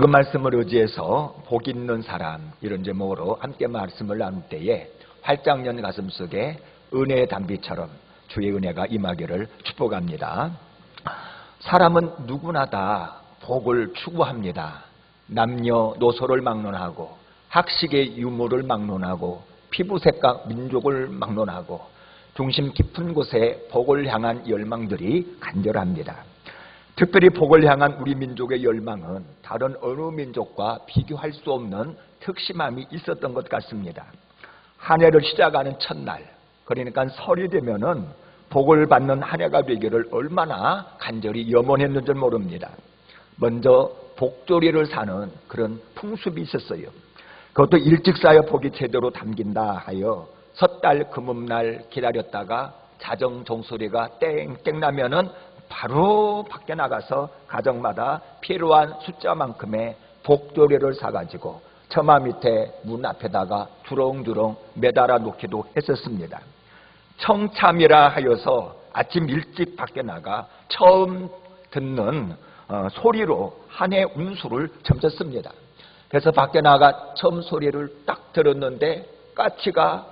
그 말씀을 의지해서 복 있는 사람 이런 제목으로 함께 말씀을 나눌 때에 활짝 연 가슴 속에 은혜의 담비처럼 주의 은혜가 임하기를 축복합니다. 사람은 누구나 다 복을 추구합니다. 남녀 노소를 막론하고 학식의 유무를 막론하고 피부색과 민족을 막론하고 중심 깊은 곳에 복을 향한 열망들이 간절합니다. 특별히 복을 향한 우리 민족의 열망은 다른 어느 민족과 비교할 수 없는 특심함이 있었던 것 같습니다. 한 해를 시작하는 첫날, 그러니까 설이 되면은 복을 받는 한 해가 되기를 얼마나 간절히 염원했는지 모릅니다. 먼저 복조리를 사는 그런 풍습이 있었어요. 그것도 일찍 쌓여 복이 제대로 담긴다 하여 섣달 금음날 기다렸다가 자정 종소리가 땡땡 나면은 바로 밖에 나가서 가정마다 필요한 숫자만큼의 복조리를 사가지고 처마 밑에 문 앞에다가 주렁주렁 매달아 놓기도 했었습니다. 청참이라 하여서 아침 일찍 밖에 나가 처음 듣는 어, 소리로 한 해 운수를 점쳤습니다. 그래서 밖에 나가 처음 소리를 딱 들었는데 까치가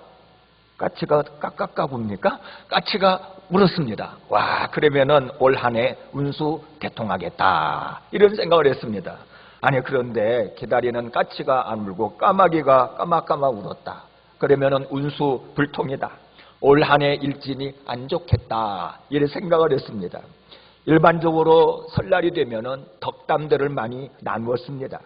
까치가 까까까 굽니까? 까치가 울었습니다. 와 그러면은 올 한 해 운수 대통하겠다 이런 생각을 했습니다. 아니 그런데 기다리는 까치가 안 울고 까마귀가 까마까마 울었다. 그러면은 운수 불통이다. 올 한 해 일진이 안 좋겠다 이런 생각을 했습니다. 일반적으로 설날이 되면은 덕담들을 많이 나누었습니다.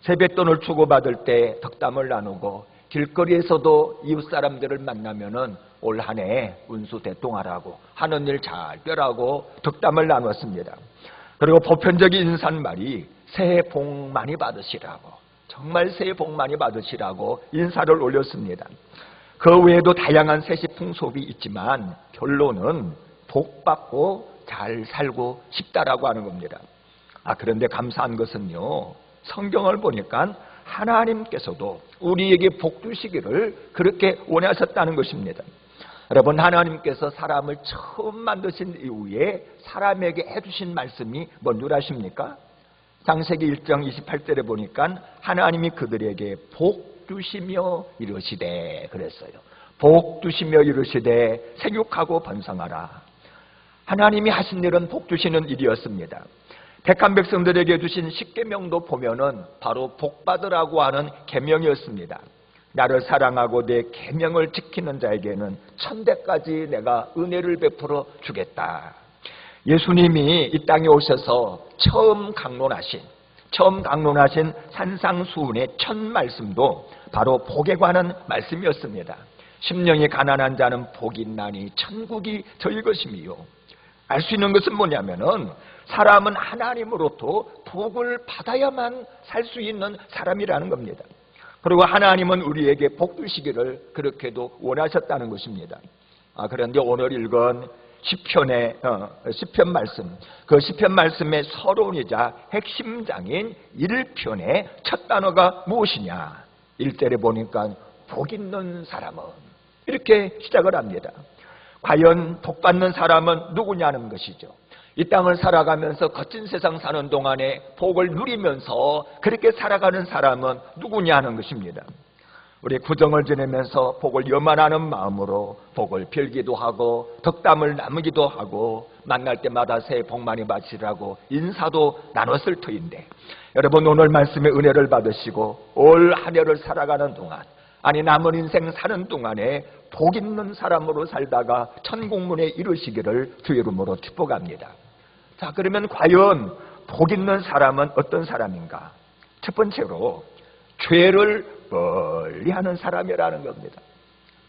세뱃돈을 주고받을 때 덕담을 나누고 길거리에서도 이웃 사람들을 만나면은 올 한 해 운수 대통하라고 하는 일 잘 되라고 덕담을 나눴습니다. 그리고 보편적인 인사말이 새해 복 많이 받으시라고 정말 새해 복 많이 받으시라고 인사를 올렸습니다. 그 외에도 다양한 세시 풍속이 있지만 결론은 복 받고 잘 살고 싶다라고 하는 겁니다. 아 그런데 감사한 것은요. 성경을 보니까 하나님께서도 우리에게 복 주시기를 그렇게 원하셨다는 것입니다. 여러분 하나님께서 사람을 처음 만드신 이후에 사람에게 해주신 말씀이 뭔 줄 아십니까? 장세기 1장 28절에 보니까 하나님이 그들에게 복 주시며 이르시되 그랬어요. 복 주시며 이르시되 생육하고 번성하라. 하나님이 하신 일은 복 주시는 일이었습니다. 택한 백성들에게 주신 십계명도 보면은 바로 복 받으라고 하는 계명이었습니다. 나를 사랑하고 내 계명을 지키는 자에게는 천대까지 내가 은혜를 베풀어 주겠다. 예수님이 이 땅에 오셔서 처음 강론하신 처음 강론하신 산상수훈의 첫 말씀도 바로 복에 관한 말씀이었습니다. 심령이 가난한 자는 복이 있나니 천국이 저희 것이미요. 알 수 있는 것은 뭐냐면은 사람은 하나님으로부터 복을 받아야만 살 수 있는 사람이라는 겁니다. 그리고 하나님은 우리에게 복 주시기를 그렇게도 원하셨다는 것입니다. 아, 그런데 오늘 읽은 시편의 어, 시편 말씀, 그 시편 말씀의 서론이자 핵심장인 1편의 첫 단어가 무엇이냐? 1절에 보니까 복 있는 사람은 이렇게 시작을 합니다. 과연 복 받는 사람은 누구냐는 것이죠. 이 땅을 살아가면서 거친 세상 사는 동안에 복을 누리면서 그렇게 살아가는 사람은 누구냐는 것입니다. 우리 구정을 지내면서 복을 염원하는 마음으로 복을 빌기도 하고 덕담을 나누기도 하고 만날 때마다 새해 복 많이 받으시라고 인사도 나눴을 터인데 여러분 오늘 말씀의 은혜를 받으시고 올 한 해를 살아가는 동안 아니 남은 인생 사는 동안에 복 있는 사람으로 살다가 천국문에 이르시기를 주 이름으로 축복합니다. 자 그러면 과연 복 있는 사람은 어떤 사람인가? 첫 번째로 죄를 멀리 하는 사람이라는 겁니다.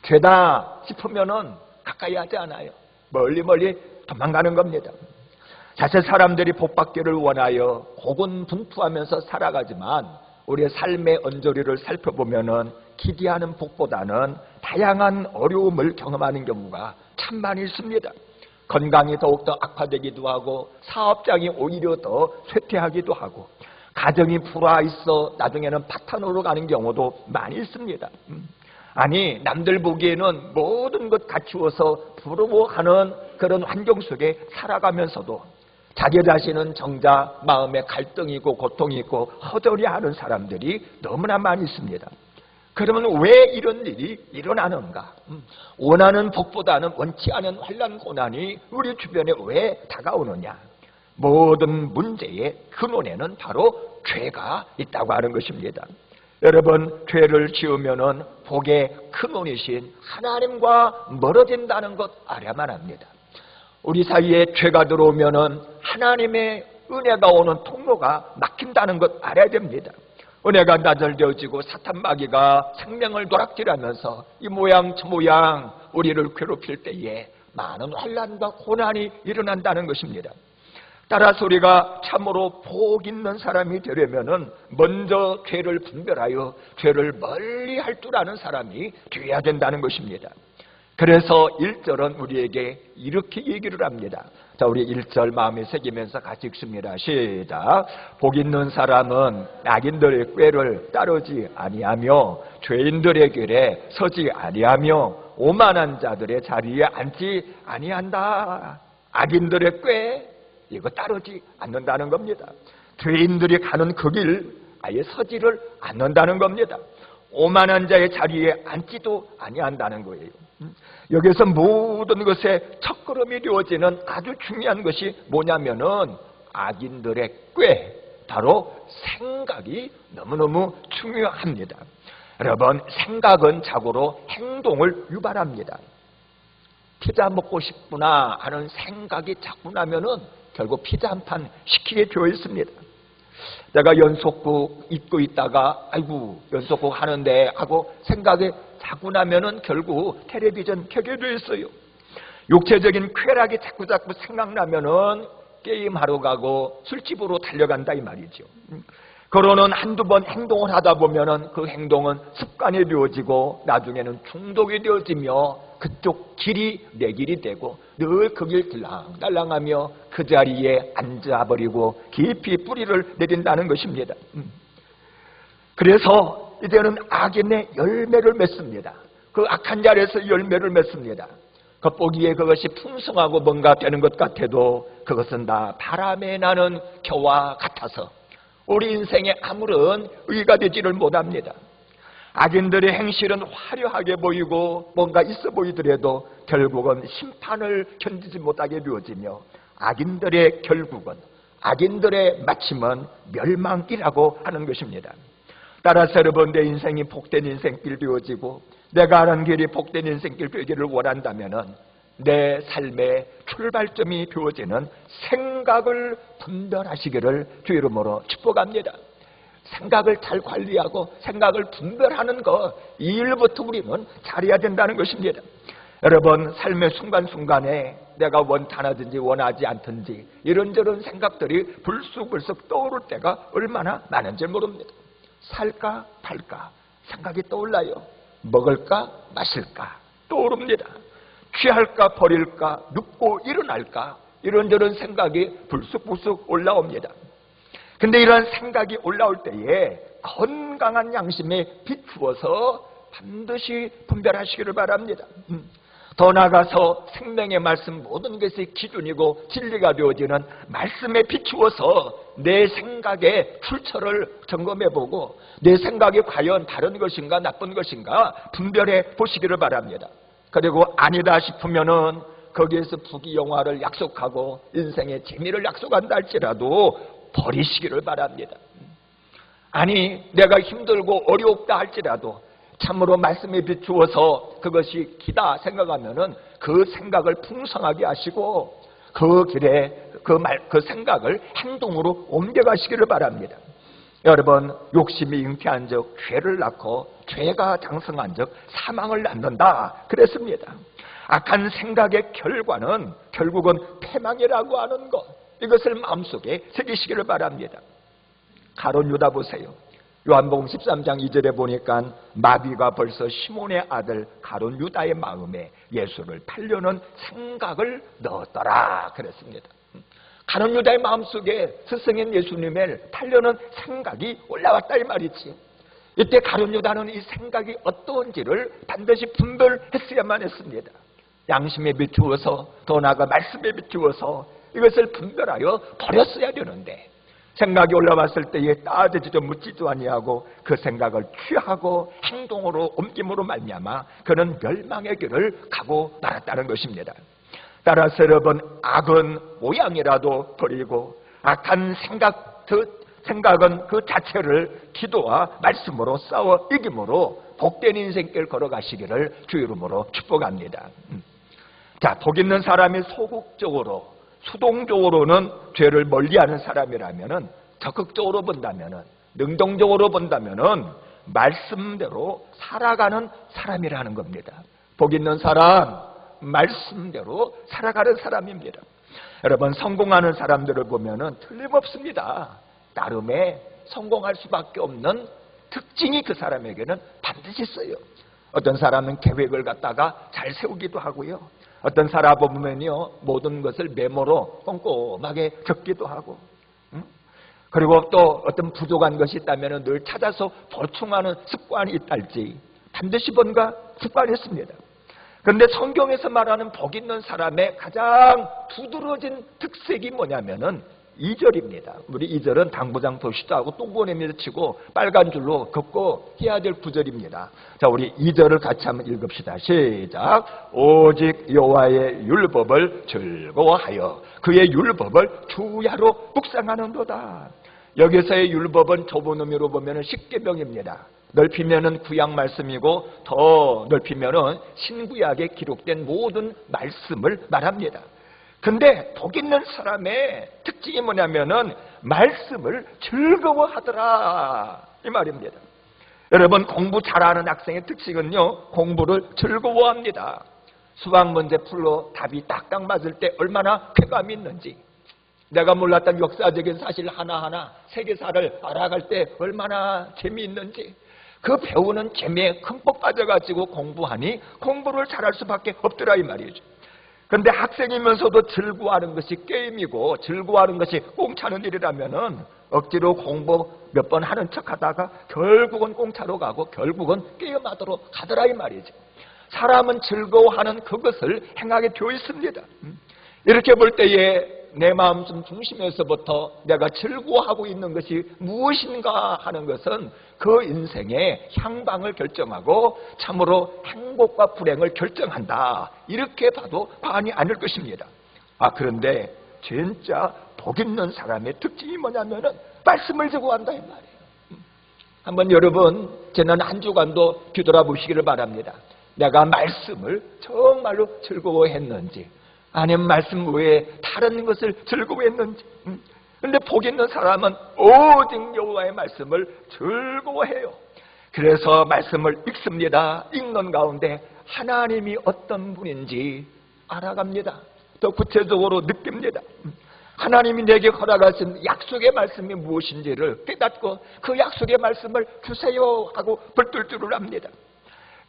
죄다 싶으면은 가까이 하지 않아요. 멀리 멀리 도망가는 겁니다. 사실 사람들이 복 받기를 원하여 고군분투하면서 살아가지만 우리의 삶의 언저리를 살펴보면은 기대하는 복보다는 다양한 어려움을 경험하는 경우가 참 많이 있습니다. 건강이 더욱더 악화되기도 하고 사업장이 오히려 더 쇠퇴하기도 하고 가정이 불화 있어 나중에는 파탄으로 가는 경우도 많이 있습니다. 음. 아니 남들 보기에는 모든 것 갖추어서 부러워하는 그런 환경 속에 살아가면서도 자기 자신은 정작 마음에 갈등이 있고 고통이 있고 허전히 하는 사람들이 너무나 많이 있습니다. 그러면 왜 이런 일이 일어나는가? 음, 원하는 복보다는 원치 않은 환란 고난이 우리 주변에 왜 다가오느냐? 모든 문제의 근원에는 바로 죄가 있다고 하는 것입니다. 여러분 죄를 지으면은 복의 근원이신 하나님과 멀어진다는 것 알아야만 합니다. 우리 사이에 죄가 들어오면은 하나님의 은혜가 오는 통로가 막힌다는 것 알아야 됩니다. 은혜가 나절되어지고 사탄 마귀가 생명을 도락질하면서 이 모양 저 모양 우리를 괴롭힐 때에 많은 환란과 고난이 일어난다는 것입니다. 따라서 우리가 참으로 복 있는 사람이 되려면은 먼저 죄를 분별하여 죄를 멀리 할 줄 아는 사람이 되어야 된다는 것입니다. 그래서 1절은 우리에게 이렇게 얘기를 합니다. 자, 우리 1절 마음에 새기면서 같이 읽습니다. 시작. 복 있는 사람은 악인들의 꾀를 따르지 아니하며 죄인들의 길에 서지 아니하며 오만한 자들의 자리에 앉지 아니한다. 악인들의 꾀 이거 따르지 않는다는 겁니다. 죄인들이 가는 그 길 아예 서지를 않는다는 겁니다. 오만한 자의 자리에 앉지도 아니한다는 거예요. 여기서 모든 것에 첫걸음이 되어지는 아주 중요한 것이 뭐냐면은 악인들의 꾀, 바로 생각이 너무너무 중요합니다. 여러분, 생각은 자고로 행동을 유발합니다. 피자 먹고 싶구나 하는 생각이 자꾸 나면은 결국 피자 한 판 시키게 되어 있습니다. 내가 연속국 입고 있다가 아이고 연속국 하는데 하고 생각이 자꾸 나면은 결국 텔레비전 켜게 돼 있어요. 육체적인 쾌락이 자꾸 자꾸 생각나면은 게임하러 가고 술집으로 달려간다 이 말이죠. 그러는 한두 번 행동을 하다 보면은 그 행동은 습관이 되어지고 나중에는 중독이 되어지며 그쪽 길이 내 길이 되고 늘 그 길 들랑달랑하며 그 자리에 앉아버리고 깊이 뿌리를 내린다는 것입니다. 음. 그래서 이제는 악인의 열매를 맺습니다. 그 악한 자리에서 열매를 맺습니다. 겉보기에 그것이 풍성하고 뭔가 되는 것 같아도 그것은 다 바람에 나는 겨와 같아서 우리 인생에 아무런 의가 되지를 못합니다. 악인들의 행실은 화려하게 보이고 뭔가 있어 보이더라도 결국은 심판을 견디지 못하게 되어지며 악인들의 결국은 악인들의 마침은 멸망이라고 하는 것입니다. 따라서 여러분 내 인생이 복된 인생길 되어지고 내가 하는 길이 복된 인생길 되기를 원한다면 내 삶의 출발점이 되어지는 생각을 분별하시기를 주 이름으로 축복합니다. 생각을 잘 관리하고 생각을 분별하는 것, 이 일부터 우리는 잘해야 된다는 것입니다. 여러분, 삶의 순간순간에 내가 원하든지 원하지 않든지 이런저런 생각들이 불쑥불쑥 떠오를 때가 얼마나 많은지 모릅니다. 살까, 팔까 생각이 떠올라요. 먹을까, 마실까 떠오릅니다. 취할까, 버릴까, 눕고 일어날까 이런저런 생각이 불쑥불쑥 올라옵니다. 근데 이런 생각이 올라올 때에 건강한 양심에 비추어서 반드시 분별하시기를 바랍니다. 음. 더 나아가서 생명의 말씀 모든 것이 기준이고 진리가 되어지는 말씀에 비추어서 내 생각의 출처를 점검해 보고 내 생각이 과연 다른 것인가 나쁜 것인가 분별해 보시기를 바랍니다. 그리고 아니다 싶으면은 거기에서 부귀영화를 약속하고 인생의 재미를 약속한다 할지라도 버리시기를 바랍니다. 아니 내가 힘들고 어렵다 할지라도 참으로 말씀에 비추어서 그것이 기다 생각하면은 그 생각을 풍성하게 하시고 그 길에 그 말, 그 생각을 행동으로 옮겨가시기를 바랍니다. 여러분, 욕심이 잉태한 적 죄를 낳고 죄가 장성한 적 사망을 낳는다. 그랬습니다. 악한 생각의 결과는 결국은 패망이라고 하는 것. 이것을 마음속에 새기시기를 바랍니다. 가론 유다 보세요. 요한복음 13장 2절에 보니까 마비가 벌써 시몬의 아들 가론 유다의 마음에 예수를 팔려는 생각을 넣었더라 그랬습니다. 가론 유다의 마음속에 스승인 예수님을 팔려는 생각이 올라왔다 이 말이지. 이때 가론 유다는 이 생각이 어떠한지를 반드시 분별했어야만 했습니다. 양심에 비추어서 더 나아가 말씀에 비추어서 이것을 분별하여 버렸어야 되는데 생각이 올라왔을 때에 따지지도 묻지도 아니하고 그 생각을 취하고 행동으로 옮김으로 말미암아 그는 멸망의 길을 가고 말았다는 것입니다. 따라서 여러분 악은 모양이라도 버리고 악한 생각 그 생각은 그 자체를 기도와 말씀으로 싸워 이김으로 복된 인생길 걸어가시기를 주 이름으로 축복합니다. 음. 자, 복 있는 사람이 소극적으로 수동적으로는 죄를 멀리하는 사람이라면은 적극적으로 본다면은 능동적으로 본다면은 말씀대로 살아가는 사람이라는 겁니다. 복 있는 사람 말씀대로 살아가는 사람입니다. 여러분 성공하는 사람들을 보면은 틀림없습니다. 나름의 성공할 수밖에 없는 특징이 그 사람에게는 반드시 있어요. 어떤 사람은 계획을 갖다가 잘 세우기도 하고요. 어떤 사람 보면요 모든 것을 메모로 꼼꼼하게 적기도 하고 응? 그리고 또 어떤 부족한 것이 있다면 늘 찾아서 보충하는 습관이 있달지 반드시 뭔가 습관이 있습니다. 그런데 성경에서 말하는 복 있는 사람의 가장 두드러진 특색이 뭐냐면은 2절입니다. 우리 2절은 당부장 도시도 하고 똥보내미를 치고 빨간 줄로 긋고 해야 될 구절입니다. 자, 우리 2절을 같이 한번 읽읍시다. 시작. 오직 여호와의 율법을 즐거워하여 그의 율법을 주야로 묵상하는도다. 여기서의 율법은 좁은 의미로 보면 십계명입니다. 넓히면은 구약 말씀이고 더 넓히면은 신구약에 기록된 모든 말씀을 말합니다. 근데 복 있는 사람의 특징이 뭐냐면은 말씀을 즐거워하더라 이 말입니다. 여러분 공부 잘하는 학생의 특징은요 공부를 즐거워합니다. 수학 문제 풀러 답이 딱딱 맞을 때 얼마나 쾌감이 있는지 내가 몰랐던 역사적인 사실 하나하나 세계사를 알아갈 때 얼마나 재미있는지 그 배우는 재미에 흠뻑 빠져가지고 공부하니 공부를 잘할 수밖에 없더라 이 말이죠. 그런데 학생이면서도 즐거워하는 것이 게임이고 즐거워하는 것이 공차는 일이라면은 억지로 공부 몇 번 하는 척하다가 결국은 공차로 가고 결국은 게임하도록 가더라 이 말이죠. 사람은 즐거워하는 그것을 행하게 되어 있습니다. 음. 이렇게 볼 때에 내 마음씀 중심에서부터 내가 즐거워하고 있는 것이 무엇인가 하는 것은 그 인생의 향방을 결정하고 참으로 행복과 불행을 결정한다. 이렇게 봐도 반이 아닐 것입니다. 아, 그런데 진짜 복 있는 사람의 특징이 뭐냐면은 말씀을 즐거워한다 이 말이에요. 한번 여러분 지난 한 주간도 뒤돌아 보시기를 바랍니다. 내가 말씀을 정말로 즐거워했는지 아니면 말씀 외에 다른 것을 즐거워했는지 그런데 복 있는 사람은 오직 여호와의 말씀을 즐거워해요. 그래서 말씀을 읽습니다. 읽는 가운데 하나님이 어떤 분인지 알아갑니다. 더 구체적으로 느낍니다. 하나님이 내게 허락하신 약속의 말씀이 무엇인지를 깨닫고 그 약속의 말씀을 주세요 하고 불뜰줄을 압니다.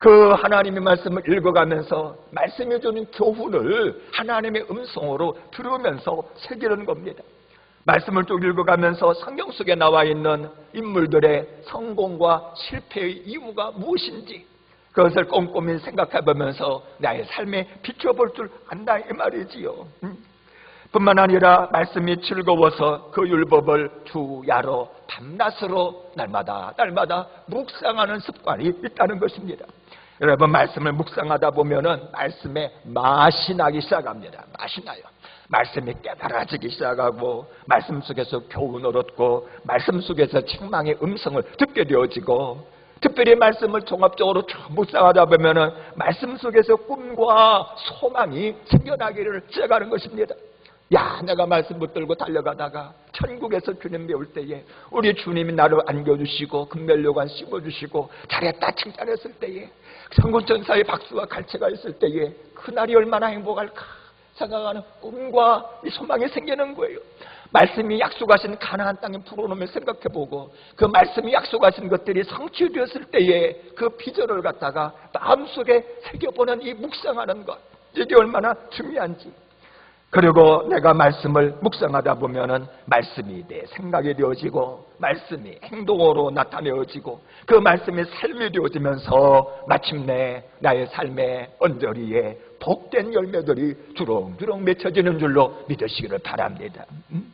그 하나님의 말씀을 읽어가면서 말씀해 주는 교훈을 하나님의 음성으로 들으면서 새기는 겁니다. 말씀을 쭉 읽어가면서 성경 속에 나와 있는 인물들의 성공과 실패의 이유가 무엇인지 그것을 꼼꼼히 생각해 보면서 나의 삶에 비춰볼 줄 안다 이 말이지요. 음? 뿐만 아니라 말씀이 즐거워서 그 율법을 주야로 밤낮으로 날마다 날마다 묵상하는 습관이 있다는 것입니다. 여러분 말씀을 묵상하다 보면은 말씀에 맛이 나기 시작합니다. 맛이 나요. 말씀이 깨달아지기 시작하고 말씀 속에서 교훈을 얻고 말씀 속에서 책망의 음성을 듣게 되어지고 특별히 말씀을 종합적으로 묵상하다 보면은 말씀 속에서 꿈과 소망이 생겨나기를 시작하는 것입니다. 야, 내가 말씀 붙들고 달려가다가 천국에서 주님 배울 때에 우리 주님이 나를 안겨주시고 금멸료관 씹어주시고 잘했다 칭찬했을 때에 천군천사의 박수와 갈채가 있을 때에 그날이 얼마나 행복할까 생각하는 꿈과 이 소망이 생기는 거예요. 말씀이 약속하신 가나안 땅에 풀어놓으면 생각해보고 그 말씀이 약속하신 것들이 성취되었을 때에 그 비전을 갖다가 마음속에 새겨보는 이 묵상하는 것 이게 얼마나 중요한지 그리고 내가 말씀을 묵상하다 보면은 말씀이 내 생각이 되어지고 말씀이 행동으로 나타내어지고 그 말씀이 삶이 되어지면서 마침내 나의 삶의 언저리에 복된 열매들이 주렁주렁 맺혀지는 줄로 믿으시기를 바랍니다. 음?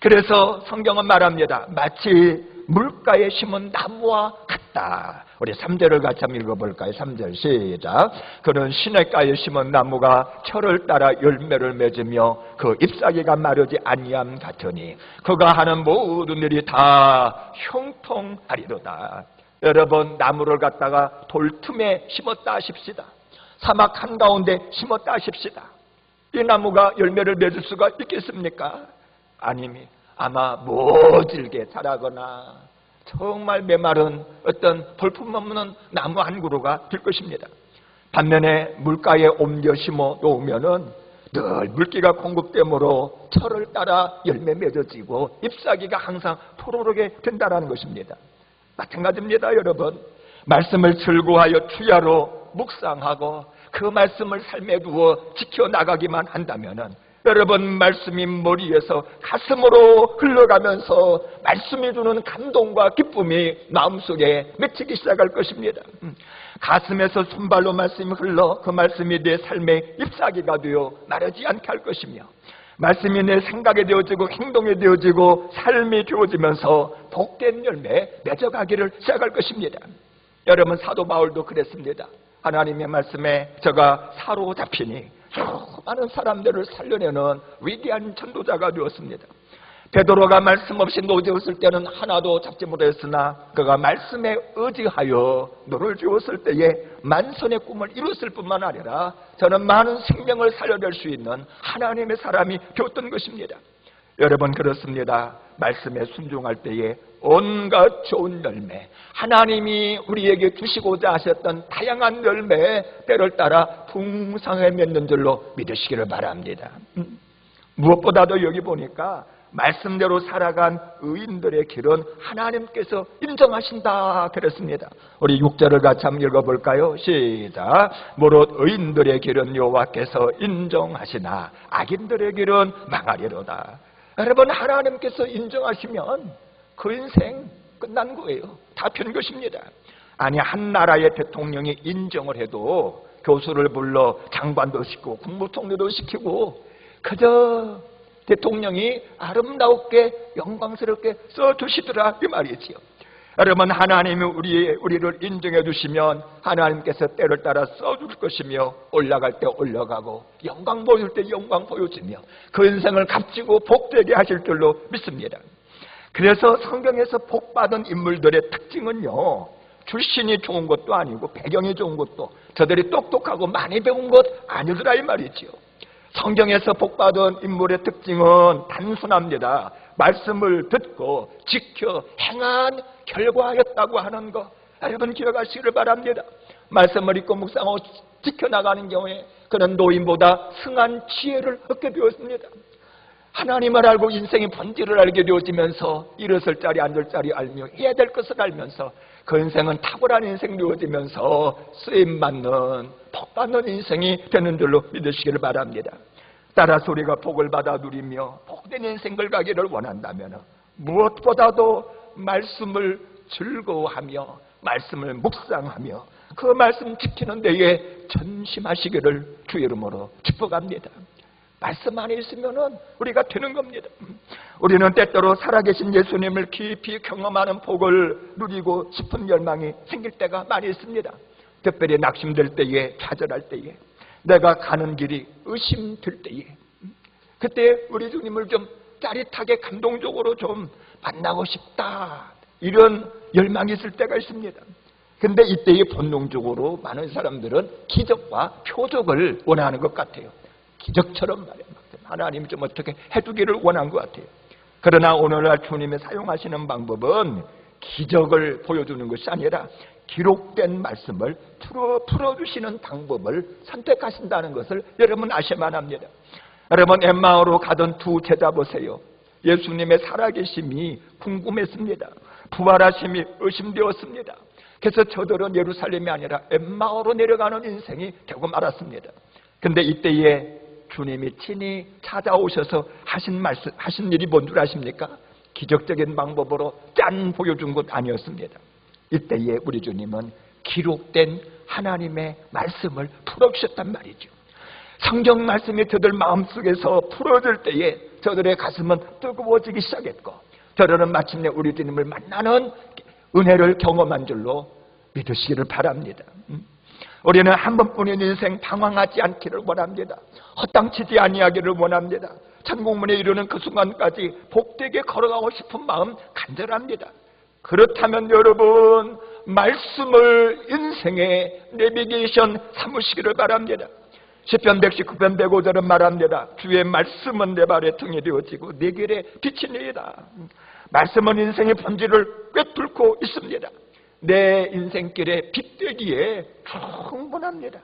그래서 성경은 말합니다. 마치 물가에 심은 나무와 같다. 우리 3절을 같이 한번 읽어볼까요? 3절 시작. 그는 시냇가에 심은 나무가 철을 따라 열매를 맺으며 그 잎사귀가 마르지 아니함 같으니 그가 하는 모든 일이 다 형통하리로다. 여러분 나무를 갖다가 돌틈에 심었다 하십시다. 사막 한가운데 심었다 하십시다. 이 나무가 열매를 맺을 수가 있겠습니까? 아님이 아마 모질게 자라거나 정말 메마른 어떤 볼품없는 나무 한 그루가 될 것입니다. 반면에 물가에 옮겨 심어 놓으면은 늘 물기가 공급되므로 철을 따라 열매 맺어지고 잎사귀가 항상 토로르게 된다는 것입니다. 마찬가지입니다, 여러분. 말씀을 즐거워하여 주야로 묵상하고 그 말씀을 삶에 두어 지켜나가기만 한다면은 여러분 말씀이 머리에서 가슴으로 흘러가면서 말씀이 주는 감동과 기쁨이 마음속에 맺히기 시작할 것입니다. 음. 가슴에서 손발로 말씀이 흘러 그 말씀이 내 삶의 잎사귀가 되어 마르지 않게 할 것이며 말씀이 내 생각에 되어지고 행동에 되어지고 삶이 되어지면서 복된 열매 맺어가기를 시작할 것입니다. 여러분 사도 바울도 그랬습니다. 하나님의 말씀에 저가 사로잡히니 수많은 사람들을 살려내는 위대한 전도자가 되었습니다. 베드로가 말씀 없이 노지었을 때는 하나도 잡지 못했으나 그가 말씀에 의지하여 노를 지었을 때에 만선의 꿈을 이뤘을 뿐만 아니라 저는 많은 생명을 살려낼 수 있는 하나님의 사람이 되었던 것입니다. 여러분 그렇습니다. 말씀에 순종할 때에 온갖 좋은 열매, 하나님이 우리에게 주시고자 하셨던 다양한 열매 때를 따라 풍성해 맺는 줄로 믿으시기를 바랍니다. 음. 무엇보다도 여기 보니까 말씀대로 살아간 의인들의 길은 하나님께서 인정하신다 그랬습니다. 우리 6절을 같이 한번 읽어볼까요? 시작. 무릇 의인들의 길은 여호와께서 인정하시나 악인들의 길은 망하리로다. 여러분 하나님께서 인정하시면 그 인생 끝난 거예요. 다편 것입니다. 아니 한 나라의 대통령이 인정을 해도 교수를 불러 장관도 시키고 국무총리도 시키고 그저 대통령이 아름답게 영광스럽게 써주시더라 이 말이지요. 여러분 하나님이 우리, 우리를 인정해 주시면 하나님께서 때를 따라 써줄 것이며 올라갈 때 올라가고 영광 보일 때 영광 보여주며 그 인생을 값지고 복되게 하실 줄로 믿습니다. 그래서 성경에서 복받은 인물들의 특징은요 출신이 좋은 것도 아니고 배경이 좋은 것도 저들이 똑똑하고 많이 배운 것 아니더라 이 말이지요. 성경에서 복받은 인물의 특징은 단순합니다. 말씀을 듣고 지켜 행한 결과였다고 하는 것 여러분 기억하시기를 바랍니다. 말씀을 읽고 묵상하고 지켜나가는 경우에 그는 노인보다 승한 지혜를 얻게 되었습니다. 하나님을 알고 인생의 본질을 알게 되어지면서 일어설 자리 앉을 자리 알며 해야 될 것을 알면서 그 인생은 탁월한 인생이 되어지면서 쓰임받는 복받는 인생이 되는 줄로 믿으시기를 바랍니다. 따라서 우리가 복을 받아 누리며 복된 인생을 가기를 원한다면 무엇보다도 말씀을 즐거워하며 말씀을 묵상하며 그 말씀 지키는 데에 전심하시기를 주 이름으로 축복합니다. 말씀 안에 있으면 우리가 되는 겁니다. 우리는 때때로 살아계신 예수님을 깊이 경험하는 복을 누리고 싶은 열망이 생길 때가 많이 있습니다. 특별히 낙심될 때에, 좌절할 때에, 내가 가는 길이 의심될 때에, 그때 우리 주님을 좀 짜릿하게 감동적으로 좀 만나고 싶다. 이런 열망이 있을 때가 있습니다. 근데 이때에 본능적으로 많은 사람들은 기적과 표적을 원하는 것 같아요. 기적처럼 말이에요. 하나님 좀 어떻게 해주기를 원한 것 같아요. 그러나 오늘날 주님이 사용하시는 방법은 기적을 보여주는 것이 아니라 기록된 말씀을 풀어, 풀어주시는 방법을 선택하신다는 것을 여러분 아셔야만 합니다. 여러분 엠마오로 가던 두 제자 보세요. 예수님의 살아계심이 궁금했습니다. 부활하심이 의심되었습니다. 그래서 저들은 예루살렘이 아니라 엠마오로 내려가는 인생이 되고 말았습니다. 근데 이때에 주님이 친히 찾아오셔서 하신 말씀, 하신 일이 뭔 줄 아십니까? 기적적인 방법으로 짠 보여준 것 아니었습니다. 이때에 우리 주님은 기록된 하나님의 말씀을 풀어주셨단 말이죠. 성경 말씀이 저들 마음속에서 풀어질 때에 저들의 가슴은 뜨거워지기 시작했고 저들은 마침내 우리 주님을 만나는 은혜를 경험한 줄로 믿으시기를 바랍니다. 음. 우리는 한 번뿐인 인생 방황하지 않기를 원합니다. 허땅치지 아니하기를 원합니다. 천국문에 이르는 그 순간까지 복되게 걸어가고 싶은 마음 간절합니다. 그렇다면 여러분 말씀을 인생의 내비게이션 삼으시기를 바랍니다. 10편 119편 105절은 말합니다. 주의 말씀은 내 발에 등이 되어지고 내 길에 빛이니이다. 말씀은 인생의 본질을 꿰뚫고 있습니다. 내 인생길에 빛되기에 충분합니다.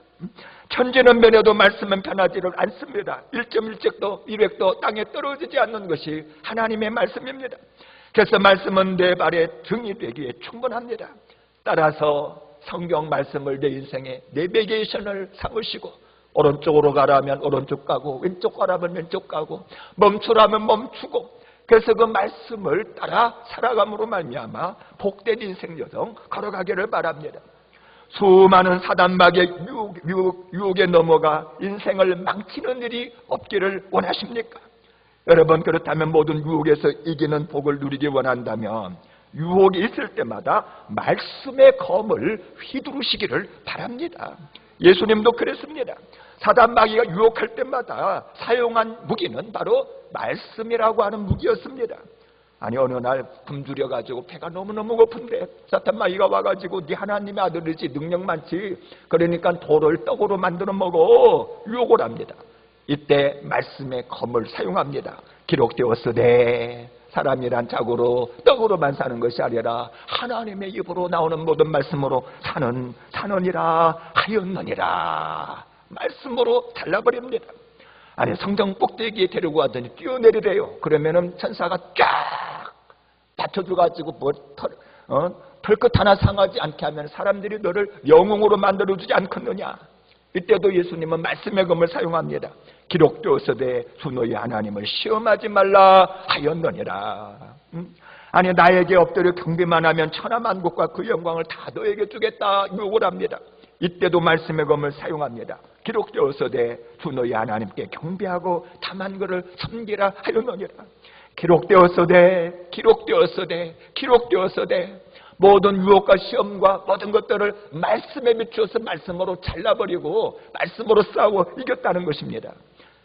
천지는 변해도 말씀은 변하지를 않습니다. 1.1잭도 1획도 땅에 떨어지지 않는 것이 하나님의 말씀입니다. 그래서 말씀은 내 발에 등이 되기에 충분합니다. 따라서 성경 말씀을 내 인생의 내비게이션을 삼으시고 오른쪽으로 가라면 오른쪽 가고 왼쪽 가라면 왼쪽 가고 멈추라면 멈추고 그래서 그 말씀을 따라 살아감으로 말미암아 복된 인생 여정 걸어가기를 바랍니다. 수많은 사단막의 유혹, 유혹, 유혹 에 넘어가 인생을 망치는 일이 없기를 원하십니까? 여러분 그렇다면 모든 유혹에서 이기는 복을 누리기 원한다면 유혹이 있을 때마다 말씀의 검을 휘두르시기를 바랍니다. 예수님도 그랬습니다. 사단 마귀가 유혹할 때마다 사용한 무기는 바로 말씀이라고 하는 무기였습니다. 아니 어느 날 굶주려 가지고 배가 너무너무 고픈데 사탄 마귀가 와 가지고 네 하나님의 아들이지 능력 많지 그러니까 돌을 떡으로 만들어 먹어 유혹을 합니다. 이때 말씀의 검을 사용합니다. 기록되었으되 사람이란 자고로 떡으로만 사는 것이 아니라 하나님의 입으로 나오는 모든 말씀으로 사는 사는이라 하였느니라 말씀으로 잘라버립니다. 아니 성경 꼭대기에 데리고 가더니 뛰어내리래요. 그러면은 천사가 쫙 받쳐줘가지고 뭐 털, 어? 털끝 하나 상하지 않게 하면 사람들이 너를 영웅으로 만들어주지 않겠느냐. 이때도 예수님은 말씀의 검을 사용합니다. 기록되었으되 주 너희 하나님을 시험하지 말라 하였느니라. 음? 아니 나에게 엎드려 경배만 하면 천하만국과 그 영광을 다 너에게 주겠다 요구를 합니다. 이때도 말씀의 검을 사용합니다. 기록되었으되 주 너희 하나님께 경배하고 다만 그를 섬기라 하였느니라. 기록되었으되 기록되었으되 기록되었으되 모든 유혹과 시험과 모든 것들을 말씀에 비추어서 말씀으로 잘라버리고 말씀으로 싸우고 이겼다는 것입니다.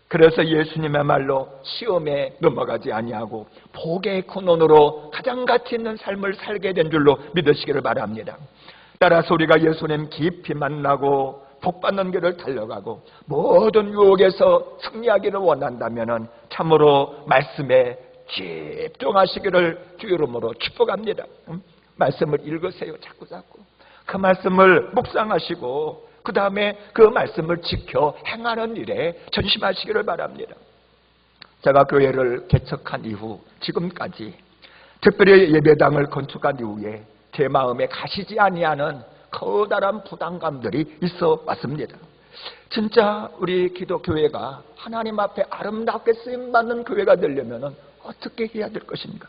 그래서 예수님의 말로 시험에 넘어가지 아니하고 복의 근원으로 가장 가치 있는 삶을 살게 된 줄로 믿으시기를 바랍니다. 따라서 우리가 예수님 깊이 만나고 복받는 길을 달려가고 모든 유혹에서 승리하기를 원한다면 참으로 말씀에 집중하시기를 주 이름으로 축복합니다. 말씀을 읽으세요. 자꾸 자꾸. 그 말씀을 묵상하시고 그 다음에 그 말씀을 지켜 행하는 일에 전심하시기를 바랍니다. 제가 교회를 개척한 이후 지금까지 특별히 예배당을 건축한 이후에 제 마음에 가시지 아니하는 커다란 부담감들이 있어 왔습니다. 진짜 우리 기독교회가 하나님 앞에 아름답게 쓰임받는 교회가 되려면 어떻게 해야 될 것인가?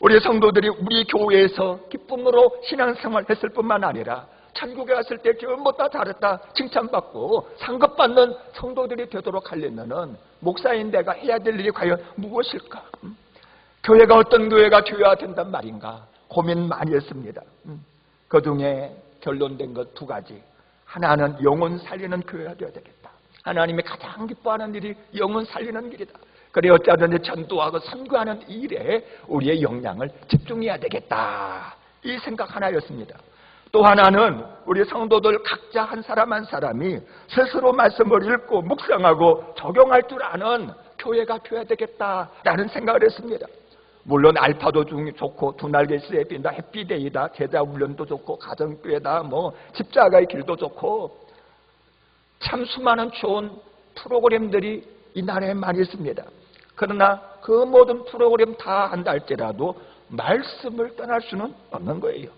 우리 성도들이 우리 교회에서 기쁨으로 신앙생활 했을 뿐만 아니라 천국에 갔을 때 전부 다 잘했다 칭찬받고 상급받는 성도들이 되도록 하려면 목사인 내가 해야 될 일이 과연 무엇일까? 음? 교회가 어떤 교회가 교회가 된단 말인가 고민 많이 했습니다. 음? 그 중에 결론된 것 두 가지. 하나는 영혼 살리는 교회가 되어야 되겠다. 하나님이 가장 기뻐하는 일이 영혼 살리는 길이다. 그래 어쩌든지 전도하고 선교하는 일에 우리의 역량을 집중해야 되겠다. 이 생각 하나였습니다. 또 하나는 우리 성도들 각자 한 사람 한 사람이 스스로 말씀을 읽고 묵상하고 적용할 줄 아는 교회가 되어야 되겠다라는 생각을 했습니다. 물론 알파도 중 좋고 두 날개스에 빈다 해피데이다 제자 훈련도 좋고 가정교회다 뭐 십자가의 길도 좋고 참 수많은 좋은 프로그램들이 이 나라에 많이 있습니다. 그러나 그 모든 프로그램 다 한다 할지라도 말씀을 떠날 수는 없는 거예요.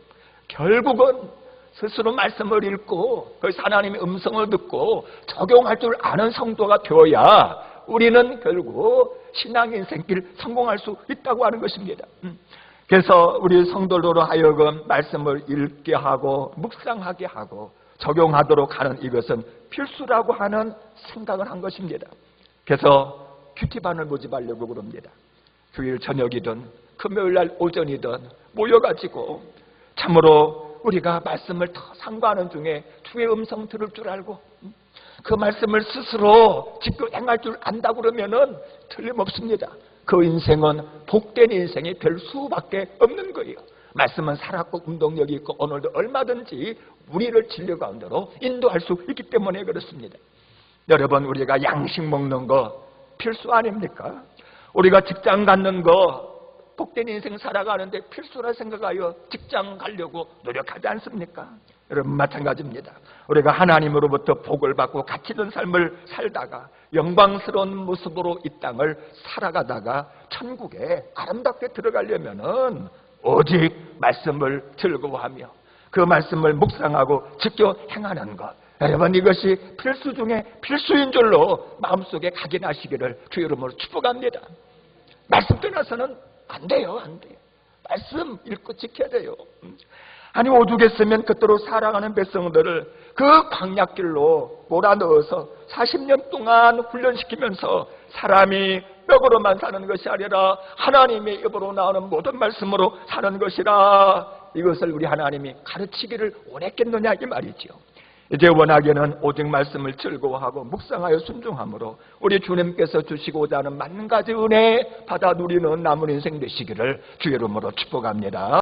결국은 스스로 말씀을 읽고 그래서 하나님의 음성을 듣고 적용할 줄 아는 성도가 되어야 우리는 결국 신앙 인생길 성공할 수 있다고 하는 것입니다. 음. 그래서 우리 성도로 하여금 말씀을 읽게 하고 묵상하게 하고 적용하도록 하는 이것은 필수라고 하는 생각을 한 것입니다. 그래서 큐티반을 모집하려고 그럽니다. 주일 저녁이든 금요일 날 오전이든 모여가지고 참으로 우리가 말씀을 더 상고하는 중에 주의 음성 들을 줄 알고 그 말씀을 스스로 직접 행할 줄 안다 그러면은 틀림없습니다. 그 인생은 복된 인생이 될 수밖에 없는 거예요. 말씀은 살았고 운동력이 있고 오늘도 얼마든지 우리를 진료 가운데로 인도할 수 있기 때문에 그렇습니다. 여러분 우리가 양식 먹는 거 필수 아닙니까? 우리가 직장 갖는 거 복된 인생 살아가는데 필수라 생각하여 직장 가려고 노력하지 않습니까? 여러분 마찬가지입니다. 우리가 하나님으로부터 복을 받고 가치 있는 삶을 살다가 영광스러운 모습으로 이 땅을 살아가다가 천국에 아름답게 들어가려면은 오직 말씀을 즐거워하며 그 말씀을 묵상하고 지켜 행하는 것. 여러분 이것이 필수 중에 필수인 줄로 마음속에 각인하시기를 주 이름으로 축복합니다. 말씀 떠나서는 안 돼요, 안 돼요. 말씀 읽고 지켜야 돼요. 아니 오죽했으면 그토록 사랑하는 백성들을 그 광약길로 몰아넣어서 40년 동안 훈련시키면서 사람이 뼈으로만 사는 것이 아니라 하나님의 입으로 나오는 모든 말씀으로 사는 것이라 이것을 우리 하나님이 가르치기를 원했겠느냐 이 말이죠. 이제 원하기는 오직 말씀을 즐거워하고 묵상하여 순종함으로 우리 주님께서 주시고자 하는 만 가지 은혜 받아 누리는 남은 인생 되시기를 주의 이름으로 축복합니다.